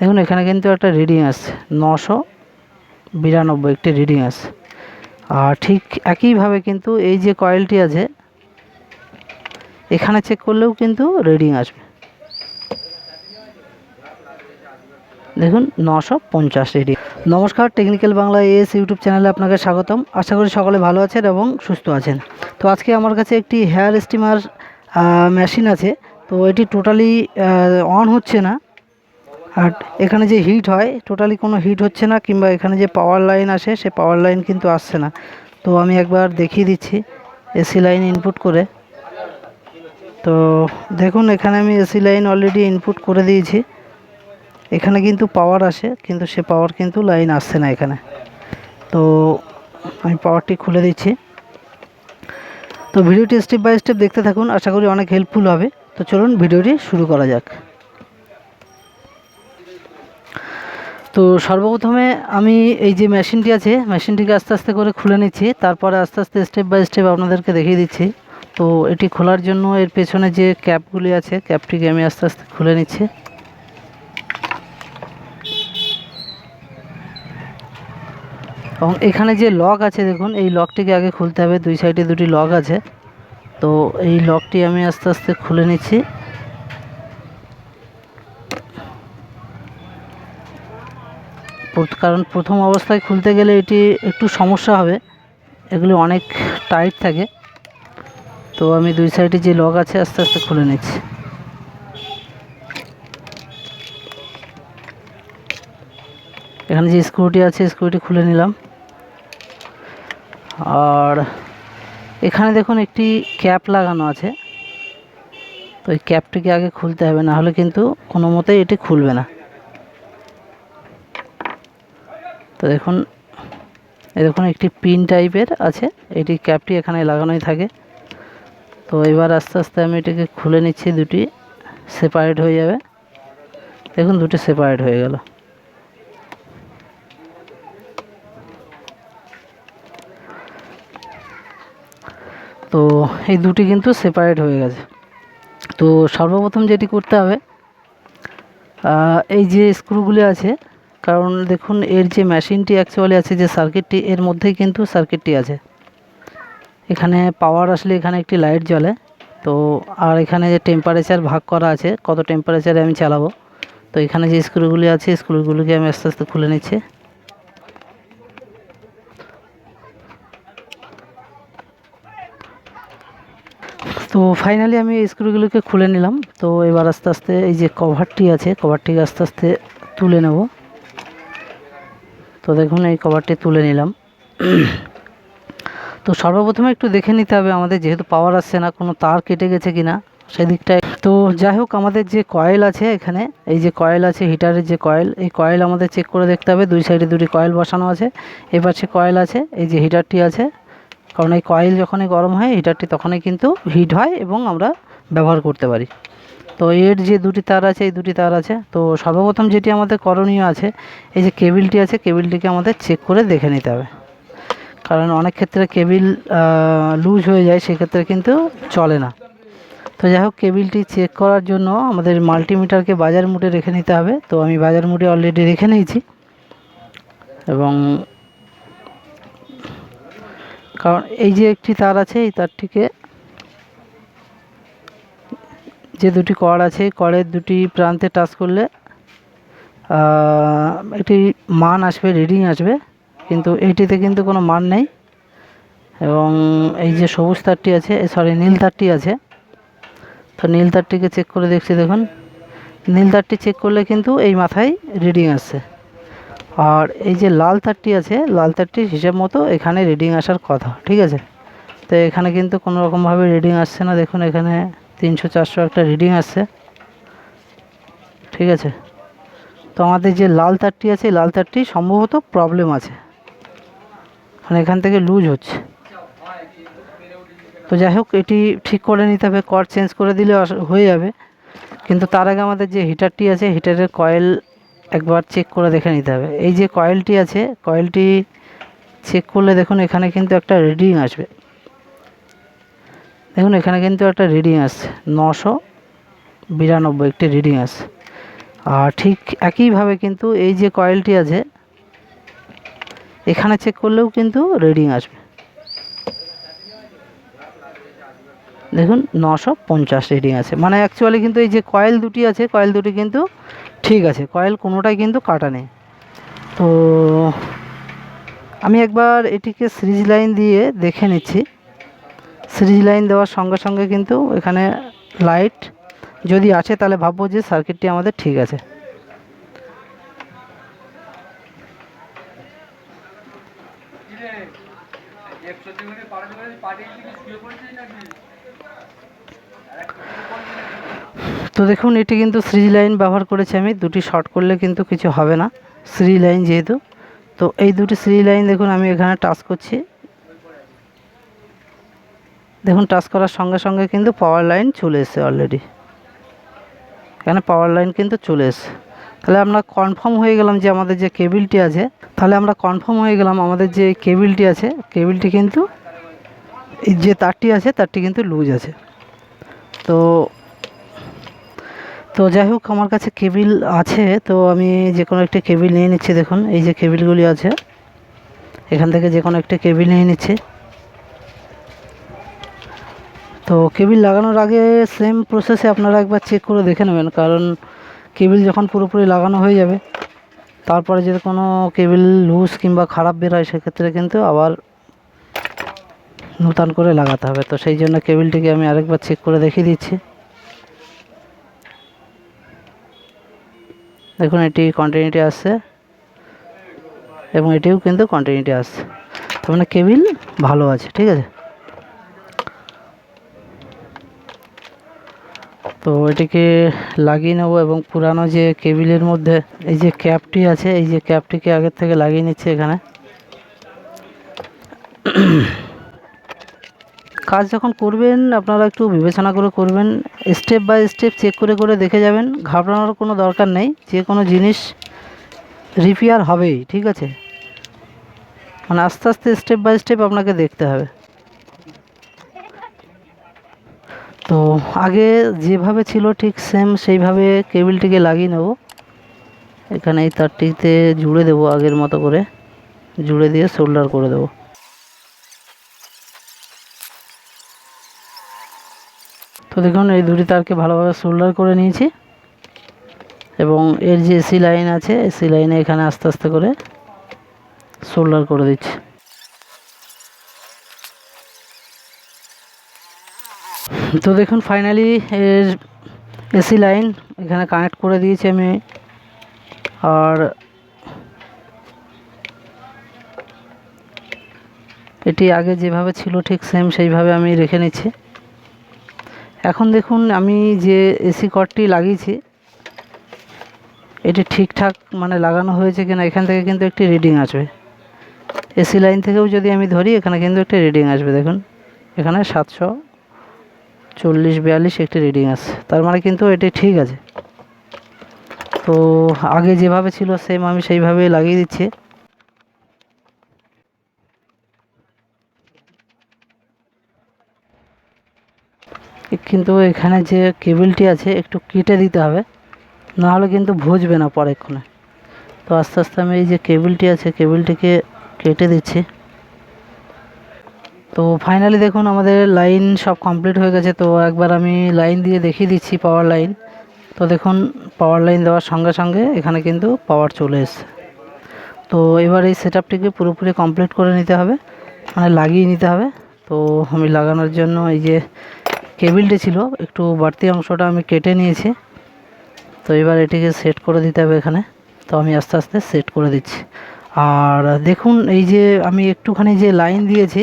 দেখুন, এখানে কিন্তু একটা রিডিং আছে। নশো বিরানব্বই একটি রিডিং আছে। আর ঠিক একইভাবে কিন্তু এই যে কয়েলটি আছে, এখানে চেক করলেও কিন্তু রিডিং আসবে। দেখুন, নশো পঞ্চাশ রিডিং নমস্কার টেকনিক্যাল বাংলা এস ইউটিউব চ্যানেলে আপনাকে স্বাগতম। আশা করি সকলে ভালো আছেন এবং সুস্থ আছেন। তো আজকে আমার কাছে একটি হেয়ার স্টিমার মেশিন আছে। তো এটি টোটালি অন হচ্ছে না। আর এখানে যে হিট হয় টোটালি কোনো হিট হচ্ছে না কিংবা এখানে যে পাওয়ার লাইন আসে, সে পাওয়ার লাইন কিন্তু আসছে না। তো আমি একবার দেখিয়ে দিচ্ছি এসি লাইন ইনপুট করে। তো দেখুন, এখানে আমি এসি লাইন অলরেডি ইনপুট করে দিয়েছি। এখানে কিন্তু পাওয়ার আসে, কিন্তু সে পাওয়ার কিন্তু লাইন আসছে না এখানে। তো আমি পাওয়ারটি খুলে দিচ্ছি। তো ভিডিওটি স্টেপ বাই স্টেপ দেখতে থাকুন, আশা করি অনেক হেল্পফুল হবে। তো চলুন, ভিডিওটি শুরু করা যাক। তো সর্বপ্রথমে আমি এই যে মেশিনটি আছে, মেশিনটিকে আস্তে আস্তে করে খুলে নিচ্ছি। তারপরে আস্তে আস্তে স্টেপ বাই স্টেপ আপনাদেরকে দেখিয়ে দিচ্ছি। তো এটি খোলার জন্য এর পেছনে যে ক্যাপগুলি আছে ক্যাপটিকে আমি আস্তে আস্তে খুলে নিচ্ছি। এবং এখানে যে লক আছে দেখুন, এই লকটিকে আগে খুলতে হবে। দুই সাইডে দুটি লক আছে। তো এই লকটি আমি আস্তে আস্তে খুলে নিচ্ছি। কারণ প্রথম অবস্থায় খুলতে গেলে এটি একটু সমস্যা হবে। এগুলি অনেক টাইট থাকে। তো আমি দুই সাইডে যে লক আছে, আস্তে আস্তে খুলে নিচ্ছি। এখানে যে স্ক্রুটি আছে স্ক্রুটি খুলে নিলাম। আর এখানে দেখুন একটি ক্যাপ লাগানো আছে। তো এই ক্যাপটিকে আগে খুলতে হবে, না হলে কিন্তু কোনো মতেই এটি খুলবে না। তো দেখুন, এই দেখুন একটি পিন টাইপের আছে, এটি ক্যাপটি এখানে লাগানোই থাকে। তো এবার আস্তে আস্তে আমি এটাকে খুলে নিচ্ছি, দুটি সেপারেট হয়ে যাবে। দেখুন, দুটি সেপারেট হয়ে গেল। তো এই দুটি কিন্তু সেপারেট হয়ে গেছে। তো সর্বপ্রথম যেটি করতে হবে এই যে স্ক্রুগুলি আছে কারণ দেখুন, এর যে মেশিনটি অ্যাকচুয়ালি আছে, যে সার্কিটটি এর মধ্যেই কিন্তু সার্কিটটি আছে। এখানে পাওয়ার আসলে এখানে একটি লাইট জ্বলে। তো আর এখানে যে টেম্পারেচার ভাগ করা আছে, কত টেম্পারেচারে আমি চালাবো? তো এখানে যে স্ক্রুগুলি আছে স্ক্রুগুলিকে আমি আস্তে আস্তে খুলে নিচ্ছি। তো ফাইনালি আমি এই স্ক্রুগুলোকে খুলে নিলাম। তো এবার আস্তে আস্তে এই যে কভারটি আছে কভারটিকে আস্তে আস্তে তুলে নেব। তো দেখুন, এই কভারটি তুলে নিলাম। তো সর্বপ্রথমে একটু দেখে নিতে হবে আমাদের, যেহেতু পাওয়ার আসছে না, কোনো তার কেটে গেছে কিনা, সেদিকটায়। তো যাই হোক, আমাদের যে কয়েল আছে এখানে, এই যে কয়েল আছে হিটারের যে কয়েল এই কয়েল আমাদের চেক করে দেখতে হবে, দুই সাইডে দুটি কয়েল বসানো আছে সে কয়েল আছে, এই যে হিটারটি আছে। কারণ এই কয়েল যখনই গরম হয় হিটারটি তখনই কিন্তু হিট হয় এবং আমরা ব্যবহার করতে পারি। তো এর যে দুটি তার আছে, এই দুটি তার আছে। তো সর্বপ্রথম যেটি আমাদের করণীয় আছে, এই যে কেবিলটি আছে, কেবিলটিকে আমাদের চেক করে দেখে নিতে হবে। কারণ অনেক ক্ষেত্রে কেবিল লুজ হয়ে যায়, সেক্ষেত্রে কিন্তু চলে না। তো যাই হোক, কেবিলটি চেক করার জন্য আমাদের মাল্টিমিটারকে বাজার মুডে রেখে নিতে হবে। তো আমি বাজার মুডে অলরেডি রেখে নিয়েছি। এবং কারণ এই যে একটি তার আছে, এই তারটিকে যে দুটি কড় আছে কড়ের দুটি প্রান্তে টাচ করলে একটি মান আসবে রিডিং আসবে, কিন্তু এইটিতে কিন্তু কোনো মান নেই। এবং এই যে সবুজ তারটি আছে সরি নীল তারটি আছে, তো নীল তারটিকে চেক করে দেখছি, দেখুন। নীল তারটি চেক করলে কিন্তু এই মাথায় রিডিং আসছে। আর এই যে লাল তারটি আছে, লাল তারটির হিসাব মতো এখানে রিডিং আসার কথা, ঠিক আছে? তো এখানে কিন্তু কোনো রকমভাবে রিডিং আসছে না, দেখুন এখানে তিনশো চারশো একটা রিডিং আসছে ঠিক আছে? তো আমাদের যে লাল তারটি আছে লাল তারটি সম্ভবত প্রবলেম আছে। মানে এখান থেকে লুজ হচ্ছে। তো যাই হোক, এটি ঠিক করে নিতে হবে কর চেঞ্জ করে দিলে হয়ে যাবে। কিন্তু তার আগে আমাদের যে হিটারটি আছে হিটারের কয়েল একবার চেক করে দেখে নিতে হবে। এই যে কয়েলটি আছে কয়েলটি চেক করলে দেখুন, এখানে কিন্তু একটা রিডিং আসবে। দেখুন, এখানে কিন্তু একটা রিডিং আছে। নশো বিরানব্বই একটি রিডিং আছে। আর ঠিক একইভাবে কিন্তু এই যে কয়েলটি আছে, এখানে চেক করলেও কিন্তু রিডিং আসবে। দেখুন, নশো পঞ্চাশ রিডিং আছে। মানে অ্যাকচুয়ালি কিন্তু এই যে কয়েল দুটি আছে কয়েল দুটি কিন্তু ঠিক আছে। কয়েল কোনোটাই কিন্তু কাটা নেই। তো আমি একবার এটিকে সিরিজ লাইন দিয়ে দেখে নিচ্ছি। সিরিজ লাইন দেওয়ার সঙ্গে সঙ্গে কিন্তু এখানে লাইট যদি আছে তাহলে ভাববো যে সার্কিটটি আমাদের ঠিক আছে। তো দেখুন, এটি কিন্তু সিরিজ লাইন ব্যবহার করেছি আমি। দুটি শর্ট করলে কিন্তু কিছু হবে না সিরিজ লাইন যেহেতু। তো এই দুটি সিরিজ লাইন দেখুন, আমি এখানে টাচ করছি। দেখুন টাচ করার সঙ্গে সঙ্গে কিন্তু পাওয়ার লাইন চলে এসেছে অলরেডি এখানে পাওয়ার লাইন কিন্তু চলে এসেছে। তাহলে আমরা কনফার্ম হয়ে গেলাম যে আমাদের যে কেবিলটি আছে, তাহলে আমরা কনফার্ম হয়ে গেলাম আমাদের যে কেবিলটি আছে কেবিলটি কিন্তু যে তারটি আছে, তারটি কিন্তু লুজ আছে। তো তো যাই হোক, আমার কাছে কেবিল আছে, তো আমি যে কোনো একটা কেবিল নিয়ে নিচ্ছি, দেখুন, এই যে কেবিলগুলি আছে, এখান থেকে যে কোনো একটা কেবিল নিয়ে নিচ্ছি। তো কেবিল লাগানোর আগে সেম প্রসেসে আপনারা একবার চেক করে দেখে নেবেন, কারণ কেবিল যখন পুরোপুরি লাগানো হয়ে যাবে, তারপরে যদি কোনো কেবিল লুজ কিংবা খারাপ বের হয়, সেক্ষেত্রে কিন্তু আবার নূতন করে লাগাতে হবে। তো সেই জন্য কেবিলটিকে আমি আরেকবার চেক করে দেখিয়ে দিচ্ছি। দেখুন, এটি কন্টিনিউটি আসছে এবং এটিও কিন্তু কন্টিনিউটি আসছে। তার মানে কেবিল ভালো আছে, ঠিক আছে? তো এটিকে লাগিয়ে নেব এবং পুরানো যে কেবিলের মধ্যে এই যে ক্যাপটি আছে, এই যে ক্যাপটিকে আগের থেকে লাগিয়ে নিচ্ছে এখানে। কাজ যখন করবেন, আপনারা একটু বিবেচনা করে করবেন স্টেপ বাই স্টেপ চেক করে করে দেখে যাবেন, ঘাবড়ানোর কোনো দরকার নেই, যে কোনো জিনিস রিপেয়ার হবেই, ঠিক আছে? মানে আস্তে আস্তে স্টেপ বাই স্টেপ আপনাকে দেখতে হবে। তো আগে যেভাবে ছিল ঠিক সেম সেইভাবে কেবিলটিকে লাগিয়ে নেব। এখানে এই তারটিতে জুড়ে দেবো আগের মতো করে। জুড়ে দিয়ে শোল্ডার করে দেবো। তো দেখুন, এই দুটি তারকে ভালোভাবে শোল্ডার করে নিয়েছি। এবং এর যে এসি লাইন আছে এসি লাইনে এখানে আস্তে আস্তে করে শোল্ডার করে দিচ্ছি। তো দেখুন ফাইনালি এর এসি লাইন এখানে কানেক্ট করে দিয়েছি আমি। আর এটি আগে যেভাবে ছিল ঠিক সেম সেইভাবে আমি রেখে নিচ্ছি। এখন দেখুন, আমি যে এসি কর্ডটি লাগিয়েছি, এটি ঠিকঠাক মানে লাগানো হয়েছে কিনা, এখান থেকে কিন্তু একটি রিডিং আসবে। এসি লাইন থেকেও যদি আমি ধরি, এখানে কিন্তু একটি রিডিং আসবে, দেখুন। এখানে সাতশো চল্লিশ, বিয়াল্লিশ একটি রিডিং আছে। তার মানে কিন্তু এটি ঠিক আছে। তো আগে যেভাবে ছিল সেম আমি সেইভাবে লাগিয়ে দিচ্ছি। কিন্তু এখানে যে কেবিলটি আছে, একটু কেটে দিতে হবে। নাহলে কিন্তু ভুজবে না পরেক্ষণে তো আস্তে আস্তে আমি এই যে কেবিলটি আছে, কেবিলটিকে কেটে দিচ্ছি। তো ফাইনালি দেখুন আমাদের লাইন সব কমপ্লিট হয়ে গেছে, তো একবার আমি লাইন দিয়ে দেখিয়ে দিচ্ছি পাওয়ার লাইন তো দেখুন পাওয়ার লাইন দেওয়ার সঙ্গে সঙ্গে এখানে কিন্তু পাওয়ার চলে এসছে। তো এবার এই সেট আপটিকে পুরোপুরি কমপ্লিট করে নিতে হবে মানে লাগিয়ে নিতে হবে। তো আমি লাগানোর জন্য এই যে কেবিলটি ছিল, একটু বাড়তি অংশটা আমি কেটে নিয়েছি। তো এবার এটিকে সেট করে দিতে হবে এখানে। তো আমি আস্তে আস্তে সেট করে দিচ্ছি। আর দেখুন, এই যে আমি একটুখানি যে লাইন দিয়েছি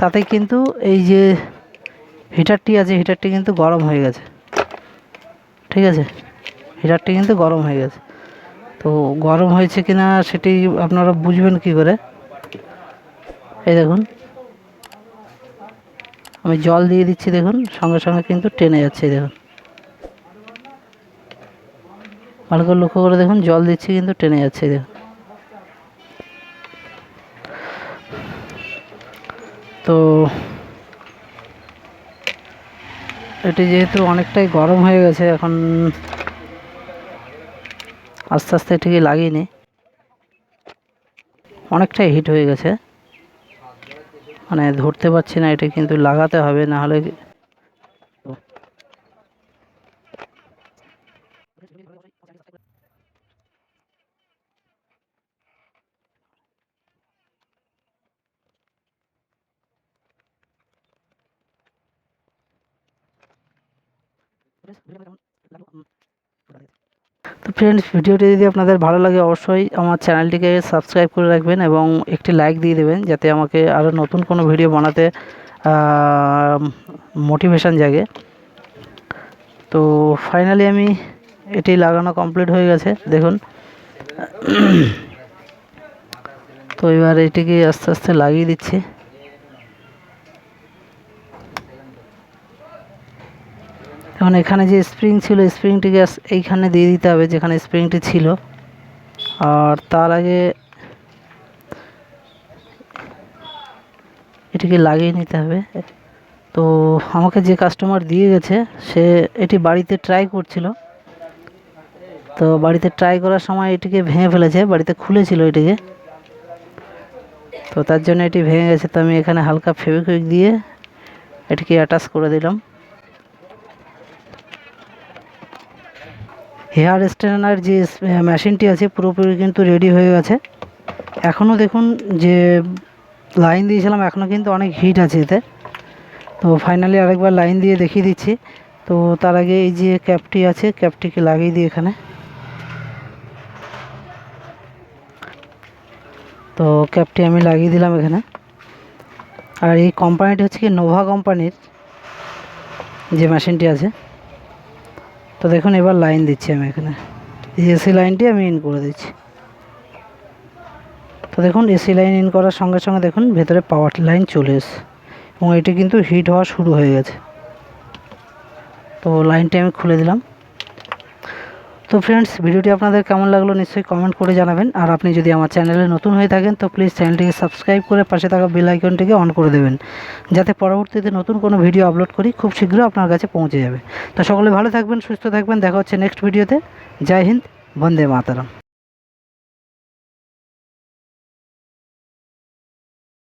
তাতে কিন্তু এই যে হিটারটি আছে, হিটারটি কিন্তু গরম হয়ে গেছে। ঠিক আছে? হিটারটি কিন্তু গরম হয়ে গেছে। তো গরম হয়েছে কিনা সেটি আপনারা বুঝবেন কি করে? এই দেখুন। আমি জল দিয়ে দিচ্ছি, দেখুন। সঙ্গে সঙ্গে কিন্তু টেনে যাচ্ছে দেখুন। ভালো করে লক্ষ্য করে দেখুন, জল দিচ্ছি কিন্তু টেনে যাচ্ছে দেখুন। তো এটি যেহেতু অনেকটাই গরম হয়ে গেছে, এখন আস্তে আস্তে এটিকে লাগিয়ে অনেকটাই হিট হয়ে গেছে। মানে ধরতে পারছি না, এটা কিন্তু লাগাতে হবে, না হলে তো ফ্রেন্ডস ভিডিওটি যদি আপনাদের ভালো লাগে, অবশ্যই আমার চ্যানেলটিকে সাবস্ক্রাইব করে রাখবেন এবং একটি লাইক দিয়ে দেবেন, যাতে আমাকে আরও নতুন কোনো ভিডিও বানাতে মোটিভেশান জাগে। তো ফাইনালি আমি এটি লাগানো কমপ্লিট হয়ে গেছে, দেখুন। তো এবার এটিকে আস্তে আস্তে লাগিয়ে দিচ্ছি। এখন এখানে যে স্প্রিং ছিল স্প্রিংটিকে এইখানে দিয়ে দিতে হবে যেখানে স্প্রিংটি ছিল। আর তার আগে এটিকে লাগিয়ে নিতে হবে। তো আমাকে যে কাস্টমার দিয়ে গেছে, সে এটি বাড়িতে ট্রাই করছিল। তো বাড়িতে ট্রাই করার সময় এটিকে ভেঙে ফেলেছে, বাড়িতে খুলেছিল এটিকে। তো তার জন্য এটি ভেঙে গেছে। তো আমি এখানে হালকা ফেভিকুইক দিয়ে এটিকে অ্যাটাচ করে দিলাম। হেয়ার স্ট্রেনার যে মেশিনটি আছে, পুরোপুরি কিন্তু রেডি হয়ে গেছে। এখনও দেখুন যে লাইন দিয়েছিলাম এখনও কিন্তু অনেক হিট আছে এতে। তো ফাইনালি আরেকবার লাইন দিয়ে দেখিয়ে দিচ্ছি। তো তার আগে এই যে ক্যাপটি আছে ক্যাপটিকে লাগিয়ে দিই এখানে। তো ক্যাপটি আমি লাগিয়ে দিলাম এখানে। আর এই কোম্পানিটি হচ্ছে কি নোভা কোম্পানির যে মেশিনটি আছে। তো দেখুন, এবার লাইন দিচ্ছি আমি এখানে। এই এসি লাইনটি আমি ইন করে দিচ্ছি। তো দেখুন এসি লাইন ইন করার সঙ্গে সঙ্গে দেখুন, ভেতরে পাওয়ার লাইন চলে এসে এবং এটি কিন্তু হিট হওয়া শুরু হয়ে গেছে। তো লাইনটি আমি খুলে দিলাম। তো ফ্রেন্ডস ভিডিওটি আপনাদের কেমন লাগল নিশ্চয়ই কমেন্ট করে জানাবেন। আর আপনি যদি আমার চ্যানেলে নতুন হয়ে থাকেন, তো প্লিজ চ্যানেলটিকে সাবস্ক্রাইব করে পাশে থাকা বেল আইকনটিকে অন করে দেবেন। যাতে পরবর্তীতে নতুন কোনো ভিডিও আপলোড করি, খুব শীঘ্র আপনার কাছে পৌঁছে যাবে। তো সকলে ভালো থাকবেন, সুস্থ থাকবেন। দেখা হচ্ছে নেক্সট ভিডিওতে জয় হিন্দ, বন্দে মাতারাম।